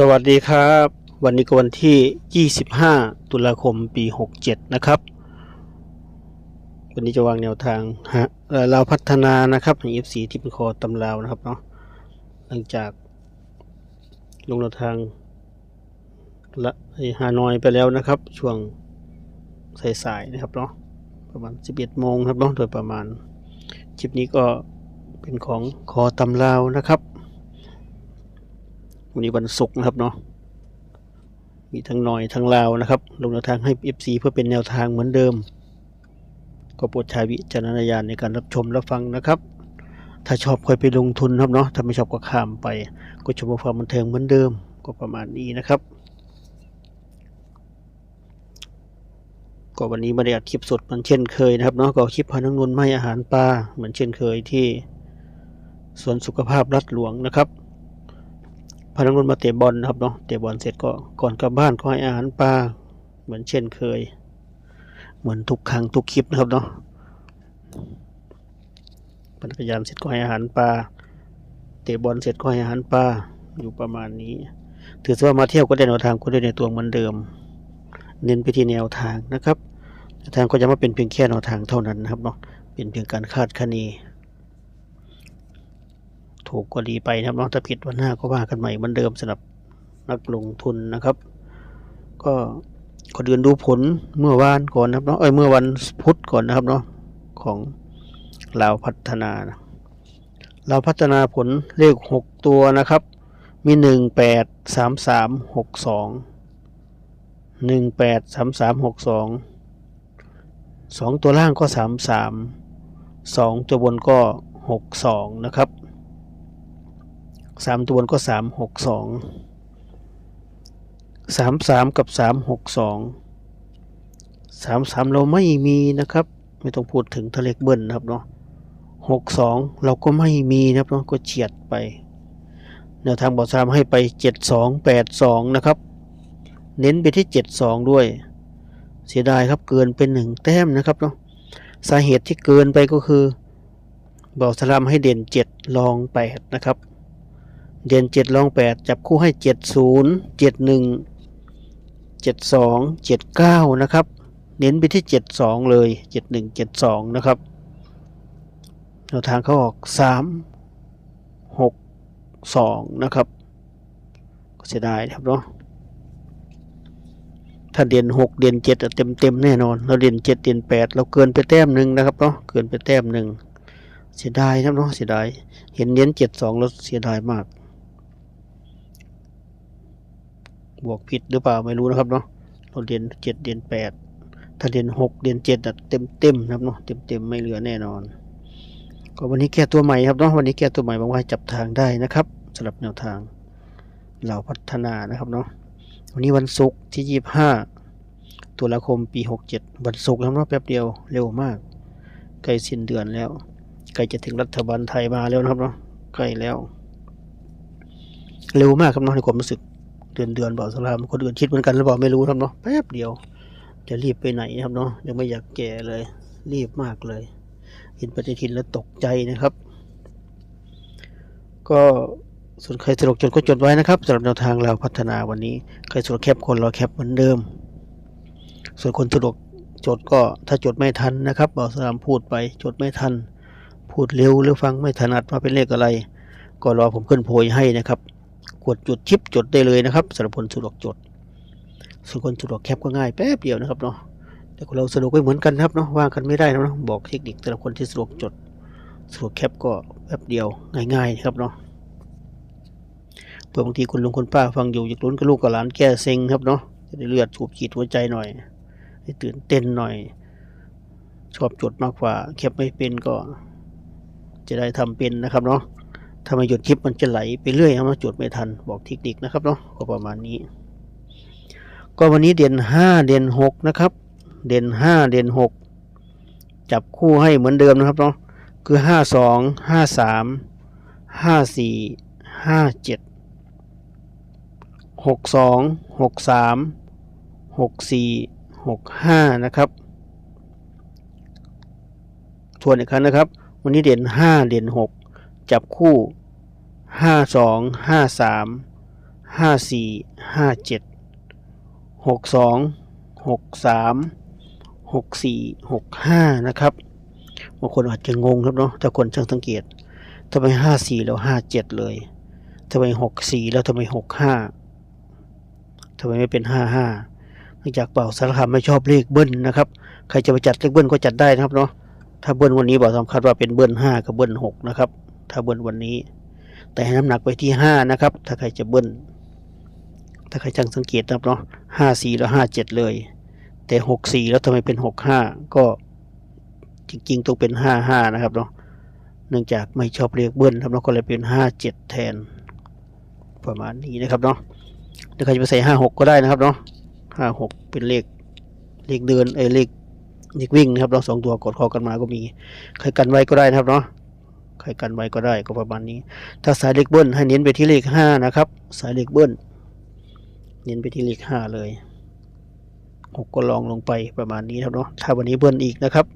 สวัสดีครับ วันนี้ก็วันที่ 25 ตุลาคมปี 67 นะครับ วันนี้จะวางแนวทางฮะเราพัฒนานะครับใน F4 ที่เป็นคอตำราวนะครับเนาะหลังจากลงแนวทางละฮานอยไปแล้วนะครับ ช่วงสายๆนะครับเนาะประมาณ 11 โมงครับเนาะโดยประมาณคลิปนี้ก็เป็นของคอตำราวนะครับ วันนี้วันศุกร์นะครับเนาะมีทั้งหน่อยทั้งลาวนะครับ ลงแนวทางให้ FC เพื่อเป็นแนวทางเหมือนเดิม ก็โปรดใช้วิจารณญาณในการรับชมรับฟังนะครับ ถ้าชอบค่อยไปลงทุนครับเนาะถ้าไม่ชอบก็ข้ามไป ก็ชมความบันเทิงเหมือนเดิมก็ประมาณนี้นะครับก็วันนี้มาได้อัดคลิปสดเหมือนเช่นเคยนะครับเนาะก็คลิปพานังนนท์มาให้อาหารปลาเหมือนเช่นเคยที่สวนสุขภาพรัดหลวงนะครับ พานักนนมาเตะบอลนะครับเนาะเตะบอลเสร็จก็ก่อนกลับบ้านก็ให้อาหารปลาเหมือนเช่นเคย เหมือนทุกครั้งทุกคลิปนะครับเนาะปั่นจักรยานเสร็จก็ให้อาหารปลาเตะบอลเสร็จก็ให้อาหารปลาอยู่ประมาณนี้ ถือว่ามาเที่ยวก็ได้แนวทางก็ได้ในตัวเหมือนเดิม เน้นไปที่แนวทางนะครับทางก็จะมาเป็นเพียงแค่แนวทางเท่านั้นนะครับเนาะเป็นเพียงการคาดคะเน ถูกก็ดีไปนะครับเนาะถ้าผิดวันหน้าก็ว่ากันใหม่เหมือนเดิมสำหรับนักลงทุนนะครับ ก็คนอื่นดูผลเมื่อวานก่อนนะครับเนาะเอ้ยเมื่อวันพุธก่อนนะครับเนาะของลาวพัฒนานะลาวพัฒนาผลเลขหกตัวนะครับ มีหนึ่งแปดสามสามหกสองหนึ่งแปดสามสามหกสองสองตัวล่างก็สามสามสองตัวบนก็หกสองนะครับ สามตัวบนก็สามหกสองสามสามกับสามหกสองสามสามเราไม่มีนะครับ ไม่ต้องพูดถึงทะเลเบิ้ลนะครับเนาะหกสองเราก็ไม่มีนะครับเนาะก็เฉียดไปแนวทางบอกสามให้ไปเจ็ดสองแปดสองนะครับ เน้นไปที่เจ็ดสองด้วย เสียดายครับเกินเป็นหนึ่งแต้มนะครับเนาะสาเหตุที่เกินไปก็คือบอกสลามให้เด่นเจ็ดลองแปดนะครับ เด่นเจ็ดลองแปดจับคู่ให้เจ็ดศูนย์เจ็ดหนึ่งเจ็ดสองเจ็ดเก้านะครับ เน้นไปที่เจ็ดสองเลยเจ็ดหนึ่งเจ็ดสองนะครับแนวทางเขาออกสามหกสองนะครับ ก็เสียดายนะครับเนาะถ้าเด่นหกเด่นเจ็ดเต็มเต็มแน่นอน เราเด่นเจ็ดเด่นแปดเราเกินไปแต้มหนึ่งนะครับเนาะเกินไปแต้มหนึ่งเสียดายนะครับเนาะเสียดาย เห็นเน้นเจ็ดสองแล้วเสียดายมาก บวกผิดหรือเปล่าไม่รู้นะครับเนาะเราเรียนเจ็ดเรียนแปดถ้าเรียนหกเรียนเจ็ดเต็มเต็มครับเนาะเต็มเต็มไม่เหลือแน่นอน ก็วันนี้แก้ตัวใหม่ครับเนาะวันนี้แก้ตัวใหม่บางว่าจับทางได้นะครับสำหรับแนวทางเราพัฒนานะครับเนาะวันนี้วันศุกร์ที่ยี่ห้าตุลาคมปีหกเจ็ดวันศุกร์แล้วเนาะแป๊บเดียวเร็วมากใกล้สิ้นเดือนแล้วใกล้จะถึงรัฐบาลไทยมาแล้วนะครับเนาะใกล้แล้ว เร็วมากครับเนาะในความรู้สึก เดือนเดือนบอกสลามคนอื่นคิดเหมือนกันหรือเปล่าไม่รู้ครับเนาะแป๊บเดียว จะรีบไปไหนครับเนาะยังไม่อยากแก่เลย รีบมากเลยเห็นปฏิทินแล้วตกใจนะครับ ก็ส่วนใครสะดวกจดก็จดไว้นะครับสำหรับแนวทางเราพัฒนาวันนี้ใครสะดวกแคปคนรอแคปเหมือนเดิม ส่วนคนสะดวกจดก็ถ้าจดไม่ทันนะครับบอกสลามพูดไปจดไม่ทัน พูดเร็วหรือฟังไม่ถนัดว่าเป็นเลขอะไร ก็รอผมขึ้นโพยให้นะครับ กดจุดชิปจดได้เลยนะครับสำหรับคนสะดวกจดส่วนคนสะดวกแคปก็ง่ายแป๊บเดียวนะครับเนาะแต่คนเราสะดวกไม่เหมือนกันครับเนาะว่างกันไม่ได้นะนะบอกเทคนิคแต่ละคนที่สะดวกจดสะดวกแคปก็แป๊บเดียวง่ายๆนะครับเนาะเผื่อบางทีคุณลุงคุณป้าฟังอยู่อยากลุ้นกับลูกกับหลานแก้เซ็งครับเนาะจะได้เลือดสูบฉีดหัวใจหน่อย ให้ตื่นเต้นหน่อย ชอบจดมากกว่าแคปไม่เป็นก็ จะได้ทำเป็นนะครับเนาะ ถ้าไม่หยุดคลิปมันจะไหลไปเรื่อยครับจดไม่ทันบอกเทคนิคนะครับเนาะก็ประมาณนี้ ก็วันนี้เด่นห้าเด่นหกนะครับ เด่นห้าเด่นหกจับคู่ให้เหมือนเดิมนะครับเนาะคือห้าสองห้าสามห้าสี่ห้าเจ็ดหกสองหกสามหกสี่หกห้านะครับทวนอีกครั้งนะครับ วันนี้เด่นห้าเด่นหกจับคู่ ห้าสองห้าสามห้าสี่ห้าเจ็ดหกสองหกสามหกสี่หกห้านะครับบางคนอาจจะงงครับเนาะถ้าคนช่างสังเกตทำไมห้าสี่แล้วห้าเจ็ดเลยทำไมหกสี่แล้วทำไมหกห้าทำไมไม่เป็นห้าห้าเนื่องจากเป่าสารคามไม่ชอบเลขเบิ้ลนะครับ ใครจะไปจัดเลขเบิ้ลก็จัดได้นะครับเนาะถ้าเบิ้ลวันนี้บอกสำคัญว่าเป็นเบิ้ลห้ากับเบิ้ลหกนะครับ ถ้าเบิ้ลวันนี้ แต่ให้น้ำหนักไปที่ห้านะครับ ถ้าใครจะเบิ้ลถ้าใครช่างสังเกตนะครับเนาะห้าสี่แล้วห้าเจ็ดเลย แต่หกสี่แล้วทำไมเป็นหกห้าก็จริงๆ ต้องเป็นห้าห้านะครับเนาะเนื่องจากไม่ชอบเรียกเบิ้ลครับเนาะก็เลยเป็นห้าเจ็ดแทน ประมาณนี้นะครับเนาะหรือใครจะไปใส่ห้าหกก็ได้นะครับเนาะห้าหกเป็นเลขเลขเดินเอเลขเลขวิ่งนะครับเราสองตัวกดคอกันมาก็มี ใครกันไว้ก็ได้นะครับเนาะ ใครกันไว้ก็ได้ก็ประมาณนี้ ถ้าสายเลขเบิ้ลให้เน้นไปที่เลขห้านะครับ สายเลขเบิ้ลเน้นไปที่เลขห้าเลยหกก็ลองลงไปประมาณนี้ครับเนาะถ้าวันนี้เบิ้ลอีกนะครับ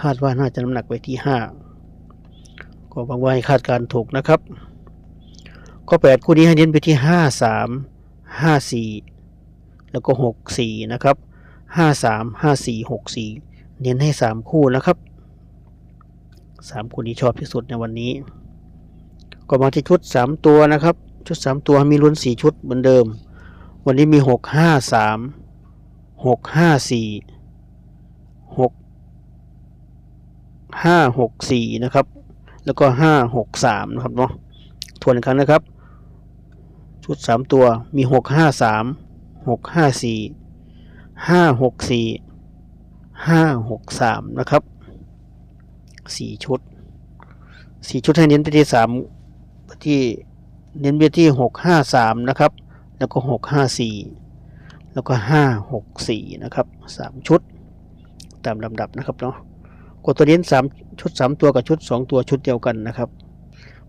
คาดว่าน่าจะน้ำหนักไปที่ห้าก็หวังว่าให้คาดการถูกนะครับข้อแปดคู่นี้ให้เน้นไปที่ห้าสามห้าสี่แล้วก็หกสี่นะครับห้าสามห้าสี่หกสี่เน้นให้สามคู่นะครับ สามคู่นี้ชอบที่สุดในวันนี้ ก็มาที่ชุดสามตัวนะครับ ชุดสามตัวมีลุ้นสี่ชุดเหมือนเดิม วันนี้มีหกห้าสามหกห้าสี่หกห้าหกสี่นะครับ แล้วก็ห้าหกสามนะครับเนาะทวนอีกครั้งนะครับ ชุดสามตัวมีหกห้าสามหกห้าสี่ห้าหกสี่ห้าหกสามนะครับ สี่ชุดสี่ชุดให้เน้นไปที่สามไปที่เน้นไปที่หกห้าสามนะครับ แล้วก็หกห้าสี่แล้วก็ห้าหกสี่นะครับสามชุด ตามลำดับนะครับเนาะกดตัวเน้นสามชุดสามตัวกับชุดสองตัวชุดเดียวกันนะครับ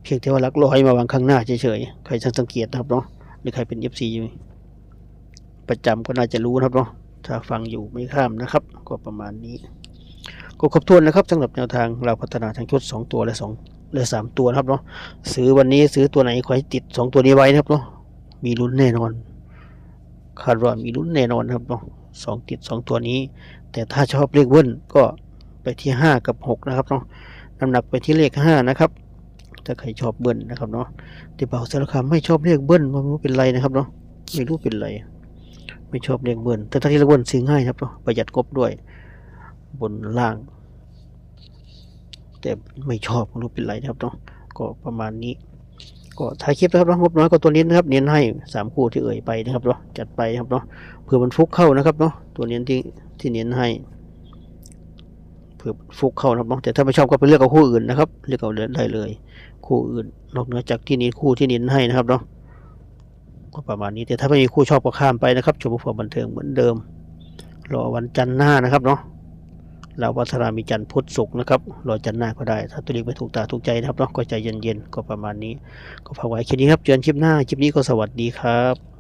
เพียงแต่ว่าลักรอยมาวางข้างหน้าเฉยๆใครสังเกตนะครับเนาะหรือใครเป็น FC อยู่ประจำก็น่าจะรู้นะครับเนาะถ้าฟังอยู่ไม่ข้ามนะครับ ก็ประมาณนี้ ก็ครบถ้วนนะครับสำหรับแนวทางเราพัฒนาทั้งชุด 2 ตัวและ2และ3ตัวนะครับเนาะซื้อวันนี้ซื้อตัวไหนขอให้ติด 2 ตัวนี้ไว้นะครับเนาะมีลุ้นแน่นอนคาดว่ามีลุ้นแน่นอนครับเนาะสองติด 2 ตัวนี้ แต่ถ้าชอบเลขเบิ้ลก็ไปที่ 5 กับ 6 นะครับเนาะน้ำหนักไปที่เลข 5 นะครับ ถ้าใครชอบเบิ้ลนะครับเนาะที่เบาสารคามไม่ชอบเรียกเบิ้ลไม่รู้เป็นไรนะครับเนาะไม่รู้เป็นไร ไม่ชอบเรียกเบิ้ลแต่ถ้าที่เรียกเบิ้ลซื้อง่ายครับเนาะประหยัดงบด้วย บนล่าง แต่ไม่ชอบไม่รู้เป็นไรนะครับเนาะก็ประมาณนี้ ก็ถ่ายคลิปนะครับเนาะงบน้อยกว่าตัวนี้นะครับ เน้นให้สามคู่ที่เอ่ยไปนะครับเนาะจัดไปครับเนาะเผื่อมันฟุกเข้านะครับเนาะตัวเน้นที่ที่เน้นให้เผื่อฟุกเข้านะครับเนาะแต่ถ้าไม่ชอบก็ไปเลือกเอาคู่อื่นนะครับเลือกเอาได้เลย คู่อื่น นอกเหนือจากที่นี้คู่ที่เน้นให้นะครับเนาะก็ประมาณนี้แต่ถ้าไม่มีคู่ชอบก็ข้ามไปนะครับชมผู้บันเทิงเหมือนเดิมรอวันจันทร์หน้านะครับเนาะ เราวัฒนามีจันทร์พุธศุกร์นะครับรอจันทร์หน้าก็ได้ ถ้าตัวเลขไม่ถูกตาถูกใจนะครับเนาะก็ใจเย็นๆก็ประมาณนี้ ก็ฝากไว้แค่นี้ครับเจอกันคลิปหน้าคลิปนี้ก็สวัสดีครับ